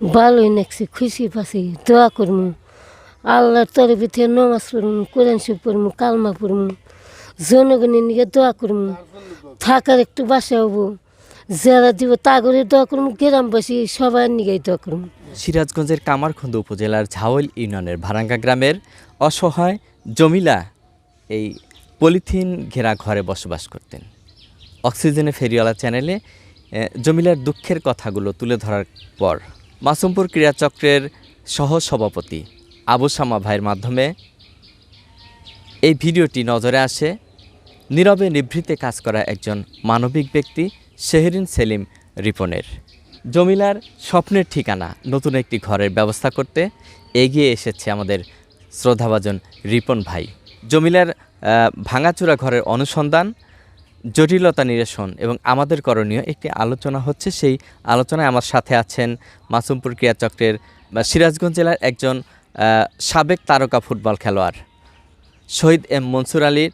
ভালোই নাকছি, খুশি পাছি দোয়া করমু। আল্লাহর তরফে নমাজ পড়মু, কোরআন শিব পড়মু, কালমা পড়মু। জনগণের নিয়ে দোয়া করমু। থাকার একটু বাসা হব। যারা দিব তা করে দোয়া করমু, গ্রামবাসী সবার নিয়ে দোয়া করমু। সিরাজগঞ্জের কামারখন্দ উপজেলার ঝাওয়াইল ইউনিয়নের ভারাঙ্গা গ্রামের অসহায় জমিলা এই পলিথিন ঘেরা ঘরে বসবাস করতেন। অক্সিজেনে ফেরিওয়ালা চ্যানেলে জমিলার দুঃখের কথাগুলো তুলে ধরার পর মাসুমপুর ক্রীড়াচক্রের সহ সভাপতি আবু শামা ভাইয়ের মাধ্যমে এই ভিডিওটি নজরে আসে। নীরবে নিভৃতে কাজ করা একজন মানবিক ব্যক্তি শেহরিন সেলিম রিপনের। জমিলার স্বপ্নের ঠিকানা, নতুন একটি ঘরের ব্যবস্থা করতে এগিয়ে এসেছে আমাদের শ্রদ্ধাভাজন রিপন ভাই। জমিলার ভাঙাচোরা ঘরের অনুসন্ধান জটিলতা নিরসন এবং আমাদের করণীয় একটি আলোচনা হচ্ছে সেই আলোচনায় আমার সাথে আছেন মাসুমপুর ক্রীড়াচক্রের বা সিরাজগঞ্জ জেলার একজন সাবেক তারকা ফুটবল খেলোয়াড় শহীদ এম মনসুর আলীর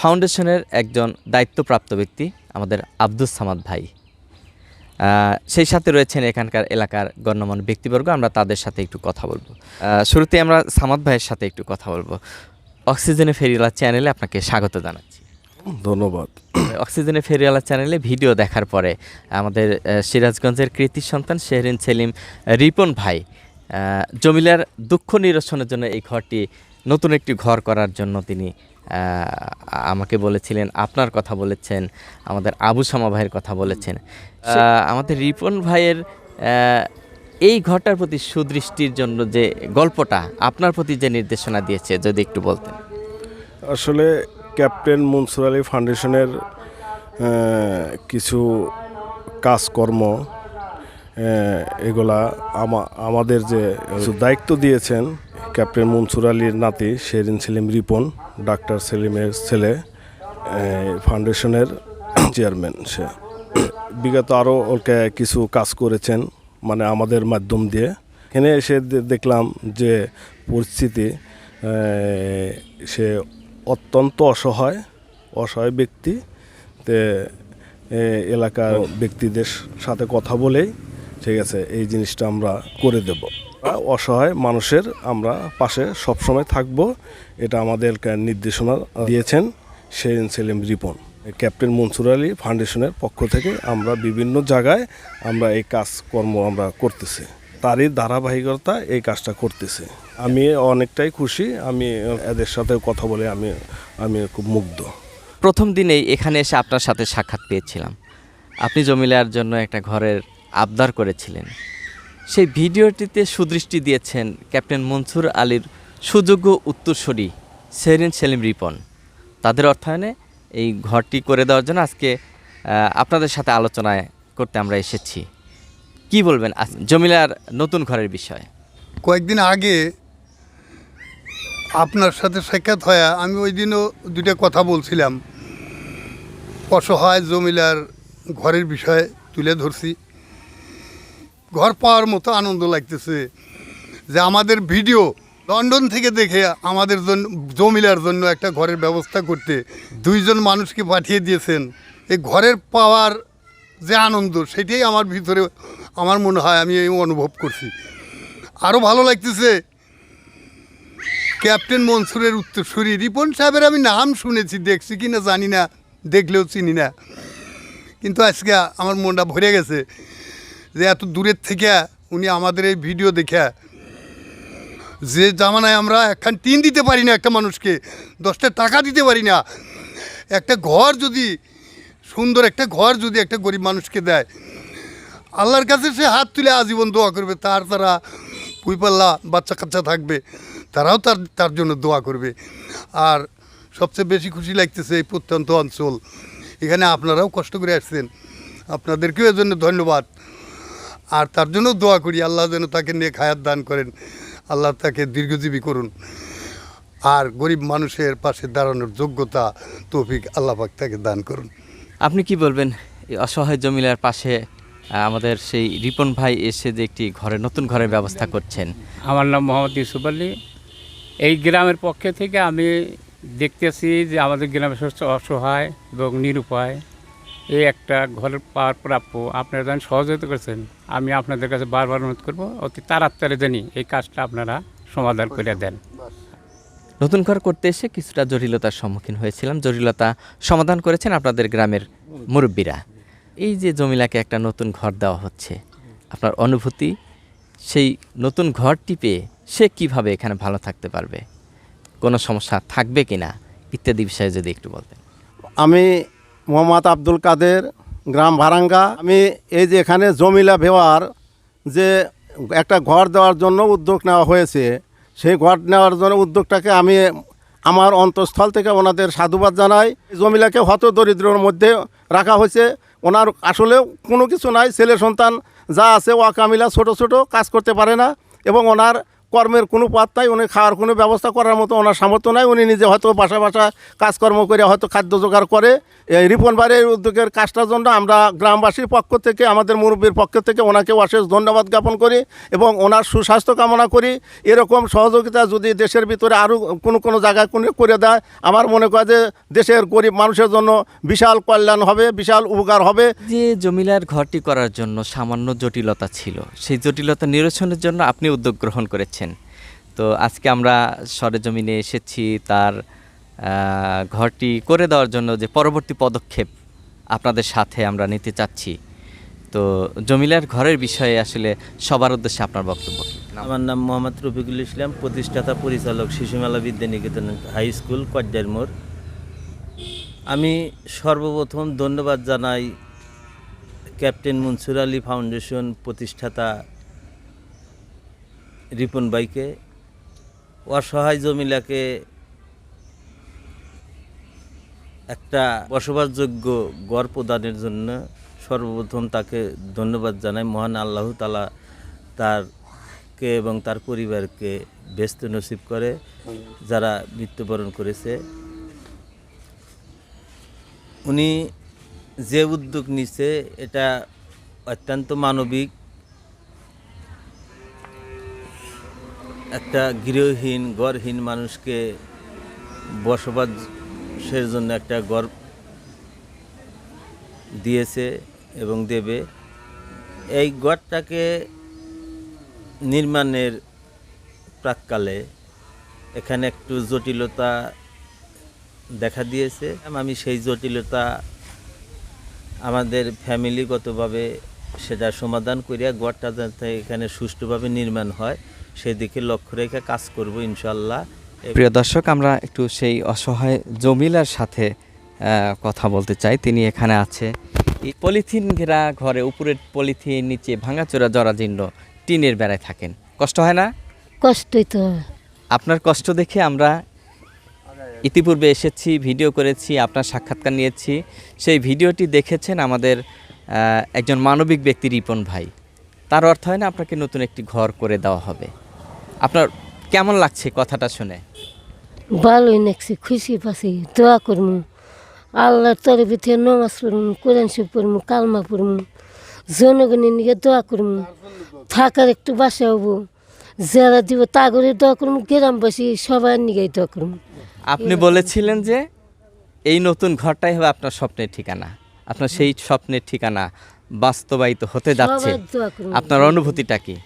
ফাউন্ডেশনের একজন দায়িত্বপ্রাপ্ত ব্যক্তি আমাদের আব্দুস সামাদ ভাই। সেই সাথে রয়েছেন এখানকার এলাকার গণ্যমান্য ব্যক্তিবর্গ, আমরা তাদের সাথে একটু কথা বলব। শুরুতে আমরা সামাদ ভাইয়ের সাথে একটু কথা বলব। অক্সিজেনে ফেরিওয়ালা চ্যানেলে আপনাকে স্বাগত জানাচ্ছি। ধন্যবাদ। অক্সিজেনে ফেরিওয়ালা চ্যানেলে ভিডিও দেখার পরে আমাদের সিরাজগঞ্জের কৃতি সন্তান শেহরিন সেলিম রিপন ভাই জমিলার দুঃখ নিরসনের জন্য এই ঘরটি নতুন একটি ঘর করার জন্য তিনি আমাকে বলেছিলেন আপনার কথা বলেছেন আমাদের আবু সামা ভাইয়ের কথা বলেছেন। আমাদের রিপন ভাইয়ের এই ঘরটার প্রতি সুদৃষ্টির জন্য যে গল্পটা আপনার প্রতি যে নির্দেশনা দিয়েছে যদি একটু বলতেন। আসলে ক্যাপ্টেন মনসুর আলী ফাউন্ডেশনের কিছু কাজকর্ম এগুলা আমা- আমাদের যে দায়িত্ব দিয়েছেন ক্যাপ্টেন মনসুর আলীর নাতি শেরিন সেলিম রিপন, ডাক্তার সেলিমের ছেলে ফাউন্ডেশনের চেয়ারম্যান সে। বিগত আরও ওকে কিছু কাজ করেছেন মানে আমাদের মাধ্যম দিয়ে। এখানে এসে দেখলাম যে পরিস্থিতি সে অত্যন্ত অসহায় অসহায় ব্যক্তি। তে এলাকার ব্যক্তিদের সাথে কথা বলেই, ঠিক আছে, এই জিনিসটা আমরা করে দেব। অসহায় মানুষের আমরা পাশে সবসময় থাকব, এটা আমাদের নির্দেশনা দিয়েছেন শেরিন সেলিম রিপন। ক্যাপ্টেন মনসুর আলী ফাউন্ডেশনের পক্ষ থেকে আমরা বিভিন্ন জায়গায় আমরা এই কাজকর্ম আমরা করতেছি। তারই ধারাবাহিকতা এই কাজটা করতেছে। আমি অনেকটাই খুশি আমি এদের সাথে কথা বলে আমি আমি খুব মুগ্ধ। প্রথম দিনেই এখানে এসে আপনার সাথে সাক্ষাৎ পেয়েছিলাম। আপনি জমিলার জন্য একটা ঘরের আবদার করেছিলেন। সেই ভিডিওটিতে সুদৃষ্টি দিয়েছেন ক্যাপ্টেন মনসুর আলীর সুযোগ্য উত্তরসূরি সেরিন সেলিম রিপন। তাদের অর্থায়নে এই ঘরটি করে দেওয়ার জন্য আজকে আপনাদের সাথে আলোচনায় করতে আমরা এসেছি। কি বলবেন আজ- জমিলার নতুন ঘরের বিষয়ে? কয়েকদিন আগে আপনার সাথে সাক্ষাৎ হয় আমি ওই দিনও দুইটা কথা বলছিলাম। অসহায় জমিলার ঘরের বিষয়ে তুলে ধরছি। ঘর পাওয়ার মতো আনন্দ লাগতেছে যে আমাদের ভিডিও লন্ডন থেকে দেখে আমাদের জন্য জমিলার জন্য একটা ঘরের ব্যবস্থা করতে দুইজন মানুষকে পাঠিয়ে দিয়েছেন। এই ঘরের পাওয়ার যে আনন্দ সেটাই আমার ভিতরে আমার মনে হয় আমি এই অনুভব করছি। আরও ভালো লাগতেছে ক্যাপ্টেন মনসুরের উত্তরসূরি রিপন সাহেবের আমি নাম শুনেছি, দেখছি কি না জানি না, দেখলেও চিনি না। কিন্তু আজকে আমার মনটা ভরে গেছে যে এত দূরের থেকে উনি আমাদের এই ভিডিও দেখে, যে জামানায় আমরা একখান টিন দিতে পারি না একটা মানুষকে, দশটা টাকা দিতে পারি না। একটা ঘর যদি, সুন্দর একটা ঘর যদি একটা গরিব মানুষকে দেয়, আল্লাহর কাছে সে হাত তুলে আজীবন দোয়া করবে, তার তারা পুইপাল্লা বাচ্চা কাচ্চা থাকবে। তারাও তার তার জন্য দোয়া করবে। আর সবচেয়ে বেশি খুশি লাগতেছে এই প্রত্যন্ত অঞ্চল। এখানে আপনারাও কষ্ট করে আসছেন। আপনাদেরকেও এজন্য ধন্যবাদ। আর তার জন্য দোয়া করি আল্লাহ যেন তাকে নিয়ে খায়াত দান করেন। আল্লাহ তাকে দীর্ঘজীবী করুন। আর গরিব মানুষের পাশে দাঁড়ানোর যোগ্যতা তৌফিক আল্লাহ পাক তাকে দান করুন। আপনি কি বলবেন এই অসহায় জমিলার পাশে আমাদের সেই রিপন ভাই এসে যে একটি ঘরে নতুন ঘরের ব্যবস্থা করছেন? আমার নাম মোহাম্মদ ইউসুফ আলী। এই গ্রামের পক্ষে থেকে আমি দেখতেছি যে আমাদের গ্রামের সবচেয়ে অসহায় এবং নিরুপায়। এই একটা ঘরের পাওয়ার প্রাপ্য। আপনারা যেন সহযোগিতা করেছেন, আমি আপনাদের কাছে বারবার অনুরোধ করব, অতি তাড়াতাড়ি জানি এই কাজটা আপনারা সমাধান করে দেন। নতুন ঘর করতে এসে কিছুটা জটিলতার সম্মুখীন হয়েছিলাম। জটিলতা সমাধান করেছেন আপনাদের গ্রামের মুরব্বীরা। এই যে জমিলাকে একটা নতুন ঘর দেওয়া হচ্ছে, আপনার অনুভূতি সেই নতুন ঘরটি পেয়ে সে কীভাবে এখানে ভালো থাকতে পারবে? কোনো সমস্যা থাকবে কি না? ইত্যাদি বিষয়ে যদি একটু বলতেন। আমি মোহাম্মদ আব্দুল কাদের, গ্রাম ভারাঙ্গা। আমি এই যে এখানে জমিলা ভেওয়ার যে একটা ঘর দেওয়ার জন্য উদ্যোগ নেওয়া হয়েছে, সেই ঘর নেওয়ার জন্য উদ্যোগটাকে আমি আমার অন্তঃস্থল থেকে ওনাদের সাধুবাদ জানাই। জমিলাকে হত দরিদ্রর মধ্যে রাখা হয়েছে। ওনার আসলে কোনো কিছু নাই, ছেলে সন্তান যা আছে ওয়াকামিলা ছোট ছোট কাজ করতে পারে না এবং ওনার কর্মের কোনো পথ নাই, উনি খাওয়ার কোনো ব্যবস্থা করার মতো ওনার সামর্থ্য নাই, উনি নিজে হয়তো বাসা বাসা কাজকর্ম করে হয়তো খাদ্য জোগাড় করে। এই রিপন বাড়ির উদ্যোগের কাজটার জন্য আমরা গ্রামবাসীর পক্ষ থেকে, আমাদের মুরব্বীর পক্ষ থেকে ওনাকে অশেষ ধন্যবাদ জ্ঞাপন করি এবং ওনার সুস্বাস্থ্য কামনা করি। এরকম সহযোগিতা যদি দেশের ভিতরে আরও কোনো কোনো জায়গায় কোনো করে দেয়, আমার মনে করে যে দেশের গরিব মানুষের জন্য বিশাল কল্যাণ হবে, বিশাল উপকার হবে। যে জমিলার ঘরটি করার জন্য সামান্য জটিলতা ছিল, সেই জটিলতা নিরসনের জন্য আপনি উদ্যোগ গ্রহণ করেছেন। তো আজকে আমরা সরেজমিনে এসেছি তার ঘরটি করে দেওয়ার জন্য যে পরবর্তী পদক্ষেপ আপনাদের সাথে আমরা নিতে চাচ্ছি। তো জমিলার ঘরের বিষয়ে আসলে সবার উদ্দেশ্যে আপনার বক্তব্য আমার নাম মোহাম্মদ রফিকুল ইসলাম, প্রতিষ্ঠাতা পরিচালক শিশুমেলা বিদ্যানিকেতন হাই স্কুল কজ্জার মোড়। আমি সর্বপ্রথম ধন্যবাদ জানাই ক্যাপ্টেন মনসুর আলী ফাউন্ডেশন প্রতিষ্ঠাতা রিপন ভাইকে অসহায় জমিলাকে একটা বসবাসযোগ্য গড় প্রদানের জন্য সর্বপ্রথম তাকে ধন্যবাদ জানাই। মহান আল্লাহ তালা তারকে এবং তার পরিবারকে ব্যস্ত নসিব করে যারা মৃত্যুবরণ করেছে। উনি যে উদ্যোগ নিছে, এটা অত্যন্ত মানবিক একটা গৃহহীন, গড়হীন মানুষকে বসবাসের জন্য একটা গড় দিয়েছে এবং দেবে। এই গড়টাকে নির্মাণের প্রাককালে এখানে একটু জটিলতা দেখা দিয়েছে। আমি সেই জটিলতা আমাদের ফ্যামিলিগতভাবে সেটা সমাধান করিয়া গড়টা যাতে এখানে সুষ্ঠুভাবে নির্মাণ হয়। সেদিকে লক্ষ্য রেখে কাজ করব ইনশাল্লাহ প্রিয় দর্শক আমরা একটু সেই অসহায় জমিলার সাথে কথা বলতে চাই। তিনি এখানে আছে। এই পলিথিন ঘেরা ঘরে উপরের পলিথিন নিচে ভাঙাচোরা জরাজীর্ণ টিনের বেড়ায় থাকেন। কষ্ট হয় না? কষ্টই তো। আপনার কষ্ট দেখে আমরা ইতিপূর্বে এসেছি ভিডিও করেছি আপনার সাক্ষাৎকার নিয়েছি। সেই ভিডিওটি দেখেছেন আমাদের একজন মানবিক ব্যক্তি রিপন ভাই। তার অর্থ হয় না আপনাকে নতুন একটি ঘর করে দেওয়া হবে। আপনার কেমন লাগছে কথাটা শুনে? ভালোই নাকছি খুশি পাচ্ছি দোয়া করব আল্লাহর তরফে থেকে নমাজ পড়মু কোরআন শিব পড়মু কালমা পড়মু জনগণের নিয়ে দোয়া করব থাকার একটু বাসা হব যারা দিব তাগরে দোয়া করমু গ্রামবাসী সবার নিয়ে দোয়া করমু। আপনি বলেছিলেন যে এই নতুন ঘরটাই হবে আপনার স্বপ্নের ঠিকানা। আপনার সেই স্বপ্নের ঠিকানা বাস্তবায়িত হতে যাচ্ছে। আপনার অনুভূতিটা কি?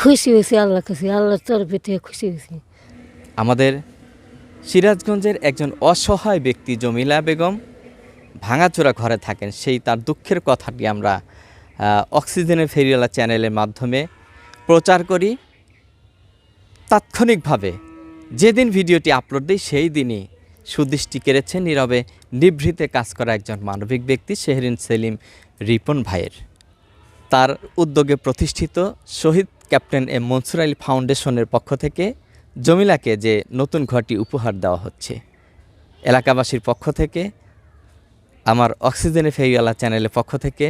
খুশি হয়েছি, আল্লাহ কাছে আল্লাহর তরফে থেকে খুশি হয়েছি। আমাদের সিরাজগঞ্জের একজন অসহায় ব্যক্তি জমিলা বেগম ভাঙাচোরা ঘরে থাকেন। সেই তার দুঃখের কথাটি আমরা অক্সিজেনের ফেরিওয়ালা চ্যানেলের মাধ্যমে প্রচার করি। তাৎক্ষণিকভাবে যেদিন ভিডিওটি আপলোড দিই, সেই দিনই সুদৃষ্টি কেড়েছে নীরবে, নিভৃতে কাজ করা একজন মানবিক ব্যক্তি, শেহরিন সেলিম রিপন ভাইয়ের। তার উদ্যোগে প্রতিষ্ঠিত শহীদ ক্যাপ্টেন এম মনসুর আলী ফাউন্ডেশনের পক্ষ থেকে জমিলাকে যে নতুন ঘরটি উপহার দেওয়া হচ্ছে। এলাকাবাসীর পক্ষ থেকে, আমার অক্সিজেনে ফেরিওয়ালা চ্যানেলের পক্ষ থেকে,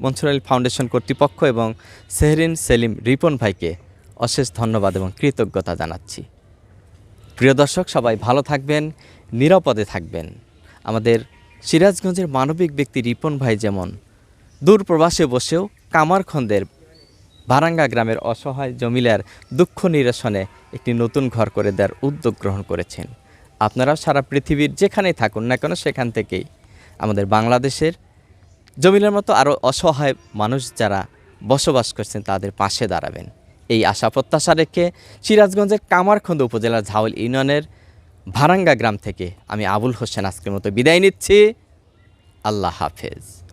মনসুর আলী ফাউন্ডেশন কর্তৃপক্ষ এবং সেহরিন সেলিম রিপন ভাইকে অশেষ ধন্যবাদ এবং কৃতজ্ঞতা জানাচ্ছি। প্রিয় দর্শক, সবাই ভালো থাকবেন, নিরাপদে থাকবেন। আমাদের সিরাজগঞ্জের মানবিক ব্যক্তি রিপন ভাই যেমন দূর প্রবাসে বসেও কামারখন্দের ভারাঙ্গা গ্রামের অসহায় জমিলার দুঃখ নিরসনে একটি নতুন ঘর করে দেওয়ার উদ্যোগ গ্রহণ করেছেন। আপনারাও সারা পৃথিবীর যেখানেই থাকুন না কেন সেখান থেকেই। আমাদের বাংলাদেশের জমিলার মতো আরও অসহায় মানুষ যারা বসবাস করছেন তাদের পাশে দাঁড়াবেন। এই আশা প্রত্যাশা রেখে সিরাজগঞ্জের কামারখন্দ উপজেলার ঝাউল ইউনিয়নের ভারাঙ্গা গ্রাম থেকে আমি আবুল হোসেন আজকের মতো বিদায় নিচ্ছি। আল্লাহ হাফেজ।